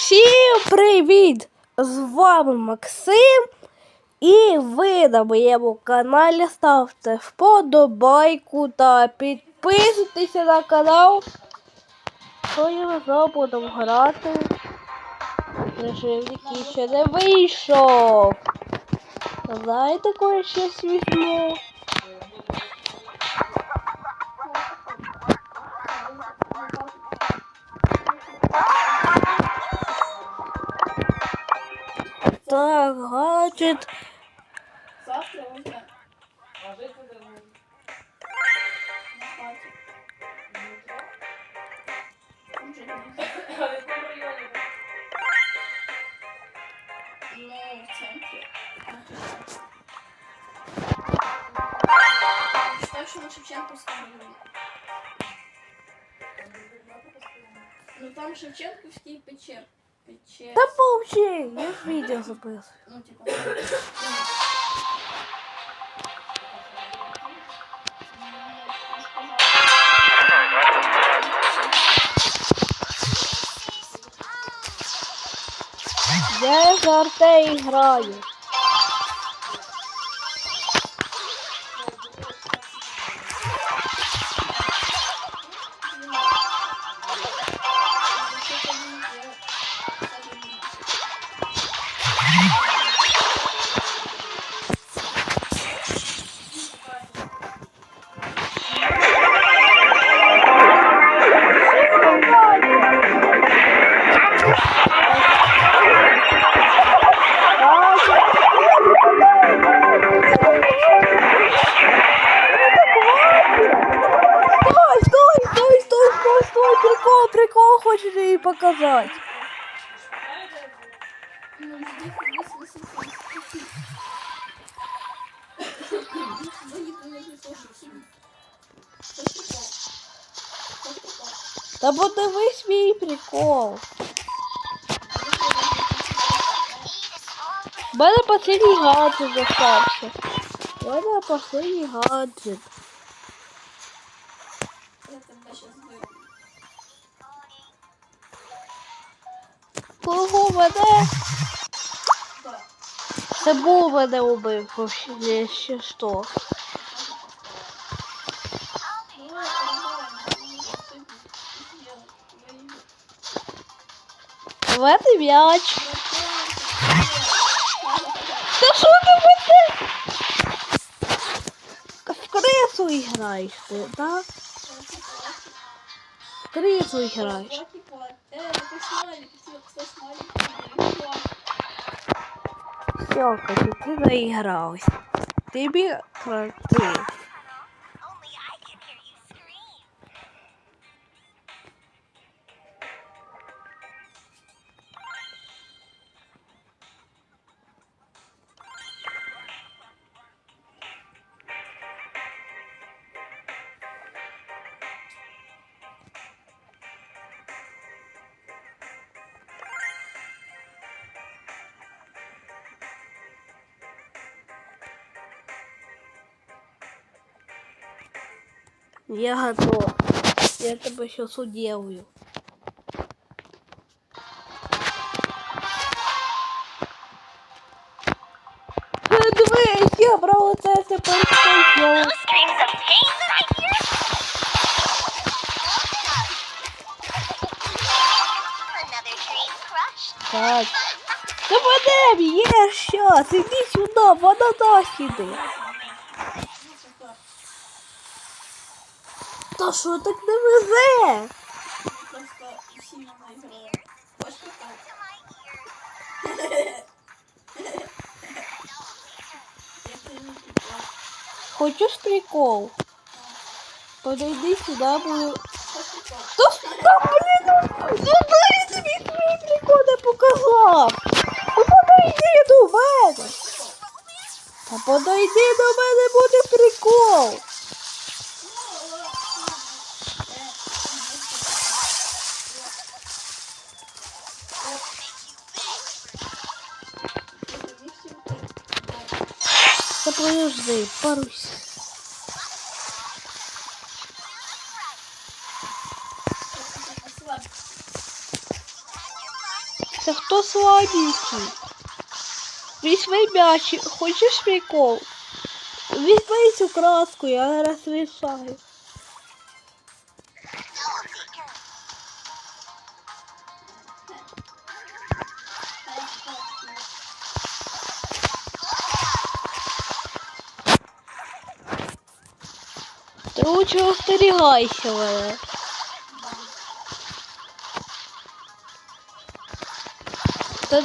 Всім привіт! З вами Максим. І ви на моєму каналі ставте вподобайку та підписуйтеся на канал. Сьогодні ми знову будемо грати. Режим, який ще не вийшов. Знаєте, коли щось візьму? Так, гаджет. Завтра уже на хаті. Уже не Ну, в центрі. Считаю, що на Шевченківському районі. Ну там Шевченківський печер. Печер. Да мовчи, я ж відео записую. Ну, типа. Я з Арте граю. Та подивись мій прикол. У мене последній гаджет застався. У мене последній гаджет. Кого мене? Це був мене убив, вообще, ще що. Мене м'яч. Та що ти мене? В крису граєш ти, так? В крису граєш. Ты смайлик, кто смайлик? Все, Катя, ти наігрався. Тобі крати. Я готов. Я тебе сейчас уделаю. Е, я брав оце тепер. Так. Та мене б'єш щас, іди сюди, вона дасть іди. Та що так не везе? Просто. Хочешь прикол? Я? Подойди сюди, буду. Прикол? Та, та блін, ну дай тобі свій прикол не показав. Ну подойди до мене. Та подойди до мене, буде прикол. Подожди, парусь. кто хто Весь Візьми м'яч, хочеш прикол? Візьми цю краску, я зараз. Ти лучше остерігайся мене. Та...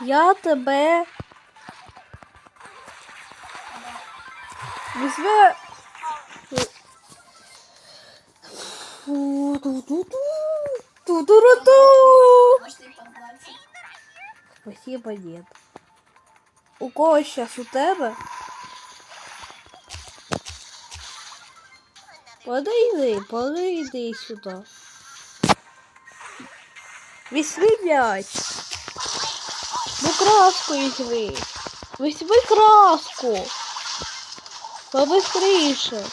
Я тебе візьме. Ту-ту-ру-ту. Можете і поддаться. Спасибо, нет. У кого сейчас у тебе? Подойди, подойди сюда. Візьми м'яч. Ну краску візьми. Візьми краску. Побыстріше.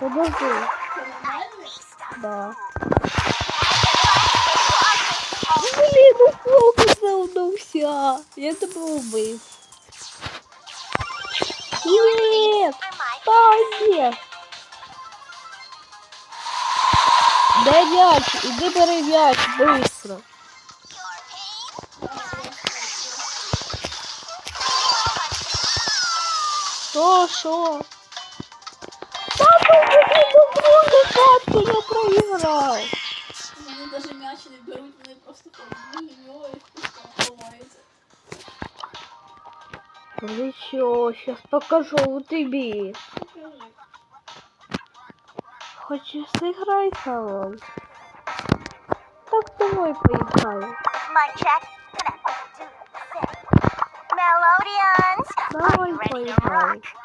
Подожди. Да. завдався. Я тебе убив. Ні, Are my та ні. Де м'яч? Іди бери м'яч, быстро. your pain. Що, що? Та ну мені добру катку я проіграв. Вони навіть м'яч не беруть, вони просто ходять і Ну все, сейчас покажу тобі. Покажи. Хочеш зіграй салон? Так домой. Two, Давай Ready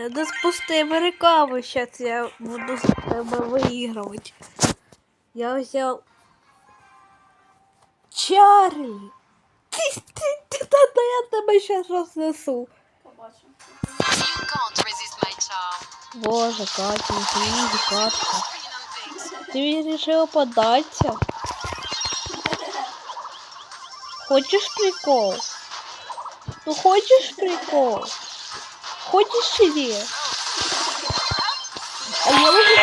Et voilà. Я не спустив рекаву, зараз я буду з тебе виігрувати. Я взяв Чарлі. Ти, ти, ти, та, та я resist my charm. Боже, Катя, извини, Катя. Ты решила податься? Хочешь прикол? Ну хочешь прикол? Хочешь или? А я уже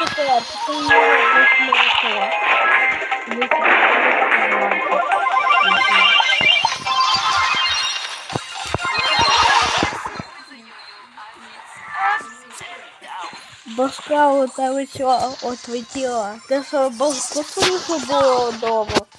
теперь, ты не Башка у тебе що отвітіла? Ти що, башку свою було вдома?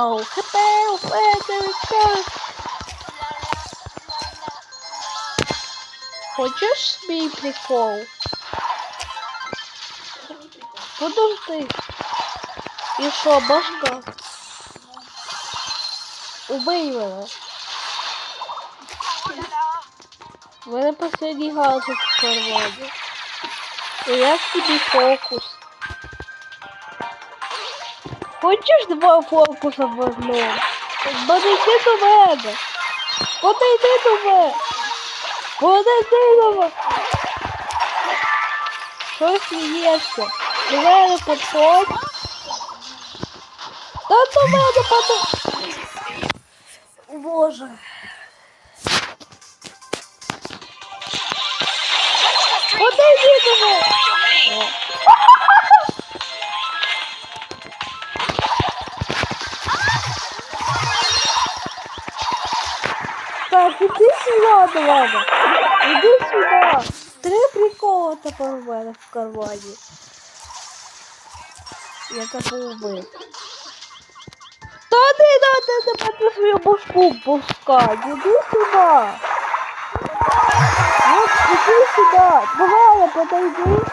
Пау, хп, хп, Хочеш мій прикол? Це мій прикол. Подожди. І що, башка? Убий мене. У мене последній газик в кармані. І як тобі фокус? Хочеш два фокуса в одному? Подойди до мене. Подойди до мене. Подойди до мене. Що смієшся? До мене підходь. Та до мене підходь. Боже. До мене. Іди сюди. Три прикола тепер у мене в кармані. Я тебе убив. Та не надо тебе на свою башку пускать. Іди сюди. Вот, иди сюда. Давай, подойди.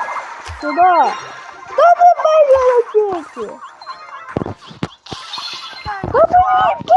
Сюда. Да давай, я летите. Да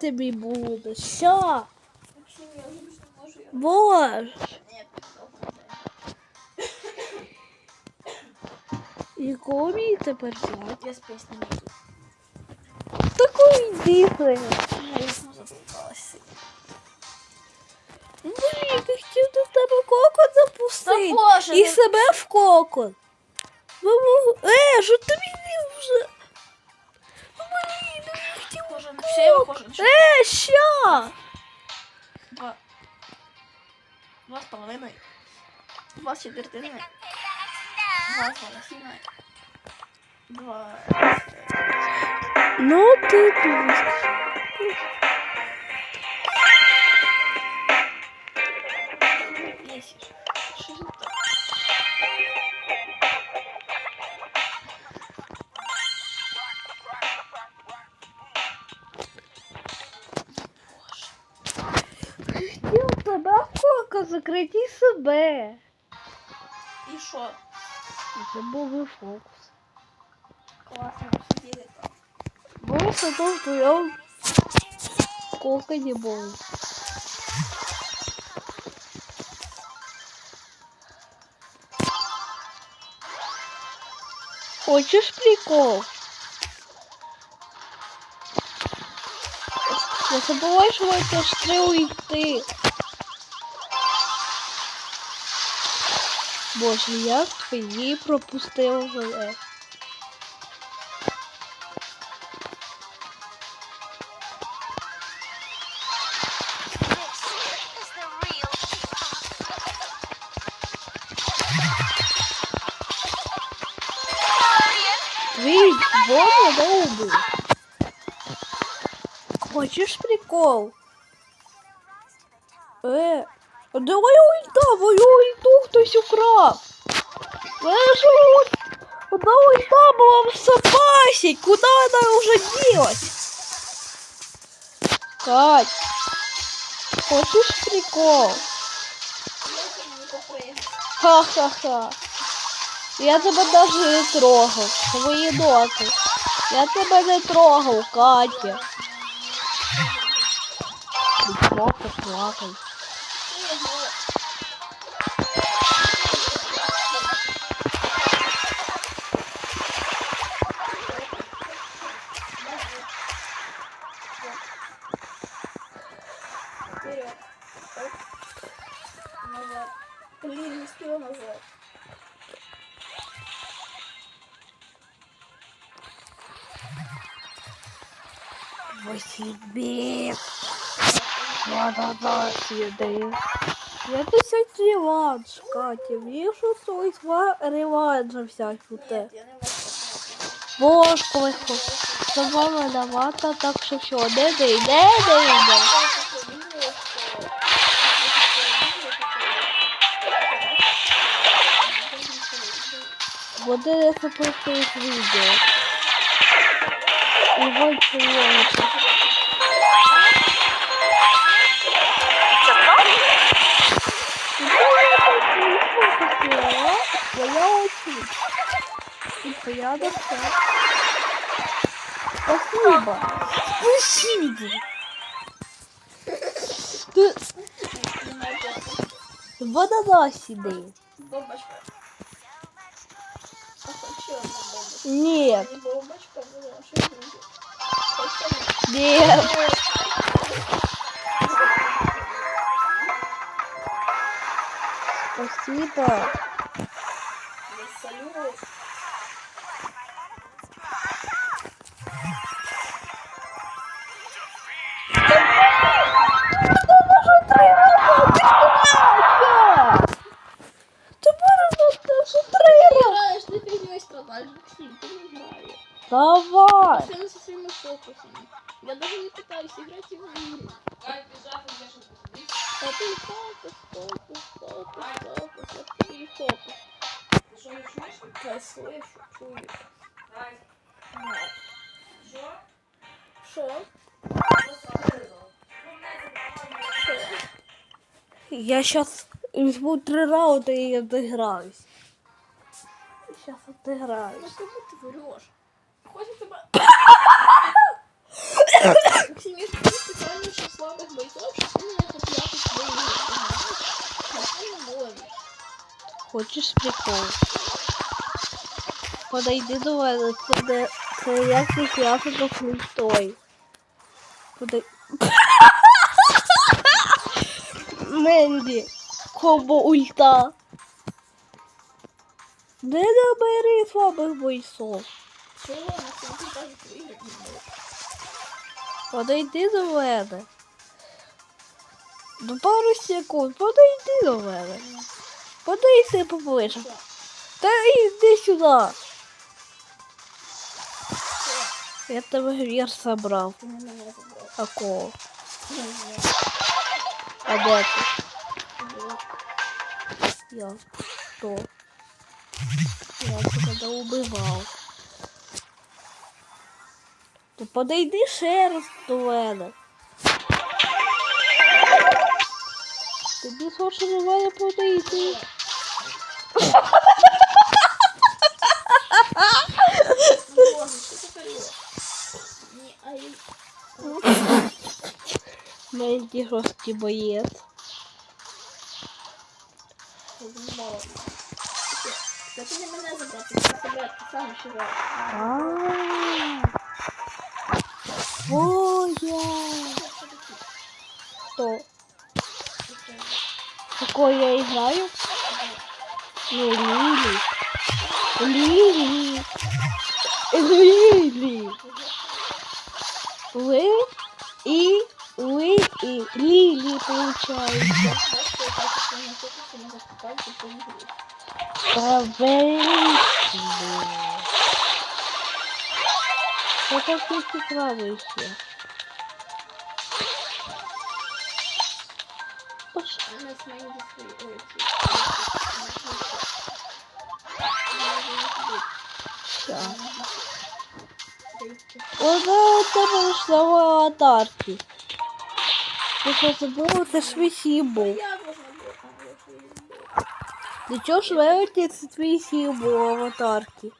тобі не можу. Боже. І кого мені тепер взяти? Я з піснями йду. Такої дихає. Я вісно запуталася. Блін, я хотів до тебе кокон запустити. Та Боже, І ну- себе в кокон. Ви мог- Е, що тобі все, кожен. Е, ща! Два. Два з половиною. Два з четвертиною. Два з волосиною. Два. Ну ти дивись. Кокон закрити і себе. И шо? І Це був і фокус. Классно обсудили. Був все то в твоєму коконі був. Хочеш прикол? Не забувай, що ми теж треба Боже, як твої пропустила мене. This is the real Guardian. Твій Бога довбий. Хочеш прикол? Е, а де моя ульта? Мою ульту хтось украв. Мене ж ульт- одна ульта була в запасі. Куди вона вже ділась? Кать, хочеш прикол? не попрыгну. Ха-ха-ха. Я тебе даже не трогав. Свої ноти. Я тебе не трогав, Катя. Плохо, плакай. Восьмі. Да-да-да, сюди. Я десять реванш, Катя. Мені що свій реванш взяти у те. Бошку легко. Це вона давата, так що все, не йде, не йде. Буде не запустити відео. Вот чоловіка. Я очень. Типа я все. Спасибо. Спасибо. Ти Немає часу. в ананасі де. Бомбочка. Одна бомбочка. Ні. Спасибо. фігньою страдаєш, Максим, ти не граєш. Давай. Все со своими фокусами. Я даже не пытаюсь играть в игры. А ты фокус, фокус, фокус, фокус, а ты фокус. Я слышу, чую. Шо? Шо? Я сейчас возьму три раунда и отыграюсь. Сейчас Ну отыграюсь. кому ты врешь? Хочет тебя... Максим, я же специально что слабых бойцов, что ты меня хоть я тут выиграю, понимаешь? А ты не можешь. Хочеш прикол? Подойди до мене, це не це якийсь ясно флейтой. Подай... Менді, комбо ульта. Не набери слабих бойцов. Все, Максим, ты даже выиграть не можешь. Подойди до мене. Ну пару секунд, подойди до мене. Подойди поближе. Всё, Та йди сюди. всё. Я тебе гвір забрав. Ты на меня забрал. Такого. Не, не, А де ти? вот. Я. Хто? Я тебе не убивав. Ти подойди ще раз до мене. Тобі хоче до мене подойти. Менді жорсткий боєць. Ти сам ще раз. А. Боя. Хто? Какой я играю? Ну, Лили. Лили. Лили. Вы и вы и Лили получается. Правильно. Что такое правильно? Ща. Вона у тебе йшла в аватарки. Ти що забула, це ж символ. Для чого ж вивити це твій символ в аватарки?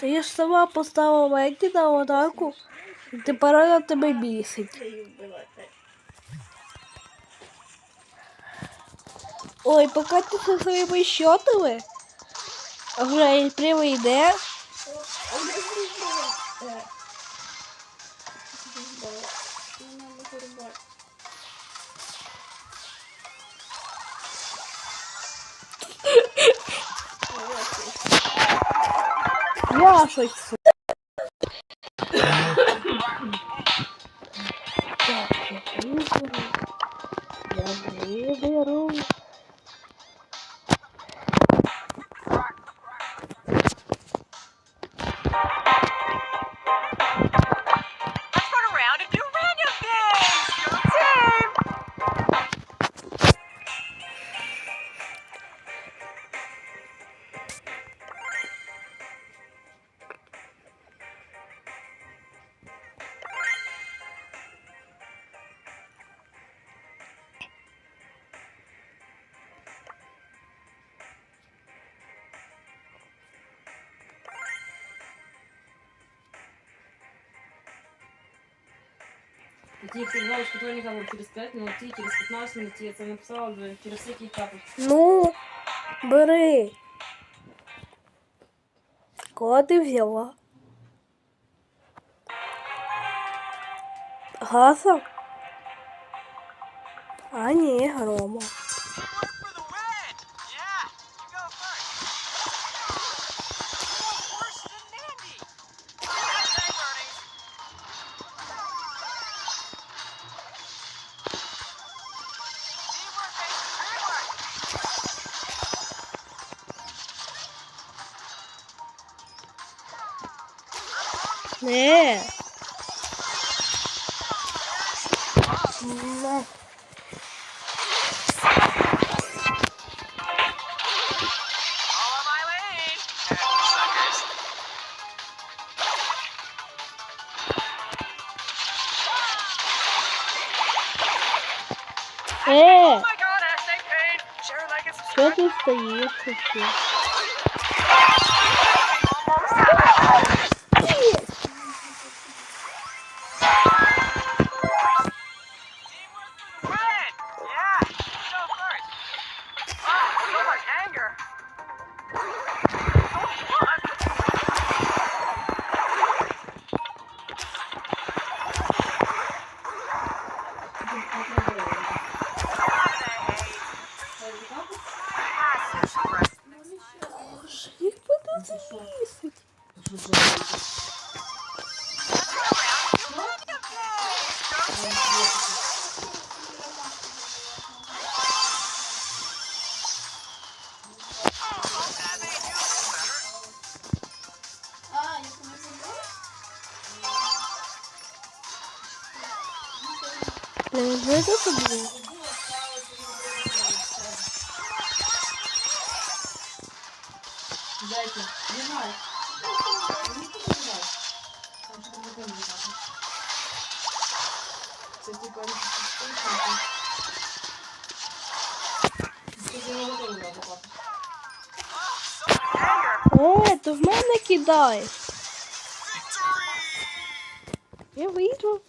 Та я ж сама поставила Мегі на аватарку, і тепер вона тебе бісить. Ой, поки ти зі своїми щотами, вже прямо йде. Я щось. су- Так, Ті сигнали, що не кажуть через 5 минут, ті через 15 минут, я це написала вже через всякий капель. Ну, бери. Кого ти взяла? Гаса? А ні, грома. Yeah. Allah. Ee. Çok isteyip kuşu. Не знаю, тобі. Дайте, не знаю. Мені не знаю. Там що там не знаю. Це типа не Це не готові запати. Е, то в мене кидай. Я вийду.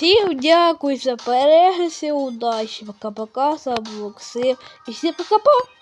Всім дякую за перегляд, удачі. Пока-пока, з. І всім пока-пока.